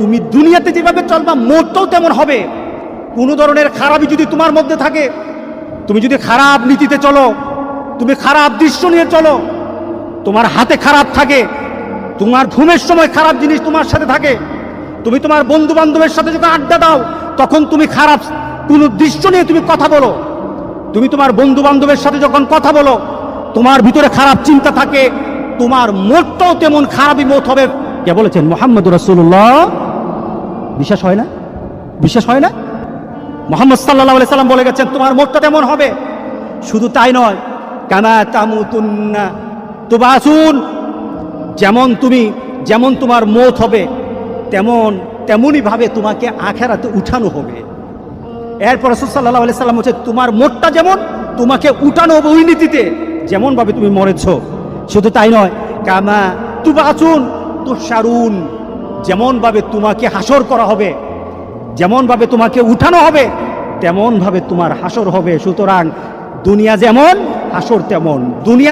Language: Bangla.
তুমি দুনিয়াতে যেভাবে চলবা মোটটাও তেমন হবে। কোনো ধরনের খারাপই যদি তোমার মধ্যে থাকে, তুমি যদি খারাপ নীতিতে চলো, তুমি খারাপ দৃশ্য নিয়ে চলো, তোমার হাতে খারাপ থাকে, তোমার ঘুমের সময় খারাপ জিনিস তোমার সাথে থাকে, তুমি তোমার বন্ধু বান্ধবের সাথে যখন আড্ডা দাও, তখন তুমি খারাপ কোনো দৃশ্য নিয়ে তুমি কথা বলো। তুমি তোমার বন্ধু বান্ধবের সাথে যখন কথা বলো, তোমার ভিতরে খারাপ চিন্তা থাকে, তোমার মোটটাও তেমন খারাপই মত হবে কে বলেছেন? মোহাম্মদ রসুল্লাহ বিশ্বাস হয় না? বিশ্বাস হয় না? মোহাম্মদ সাল্লাহ সাল্লাম বলে গেছেন, তোমার মোটটা তেমন হবে। শুধু তাই নয় কানা তামুতুন্না তুবাসুন। যেমন তুমি, যেমন তোমার মত হবে, তেমন, তেমনই ভাবে তোমাকে আখেরাতে উঠানো হবে। এরপর সাল্লাহ আলি সাল্লাম হচ্ছে তোমার মোটটা যেমন, তোমাকে উঠানো হবে ওই নীতিতে। যেমনভাবে তুমি মরেছ। শুধু তাই নয়, কামা তু বাঁচুন তু সারুন যেমনভাবে তোমাকে হাসর করা হবে, যেমনভাবে তোমাকে উঠানো হবে, তেমনভাবে তোমার হাসর হবে। সুতরাং দুনিয়া যেমন, হাসর তেমন। দুনিয়া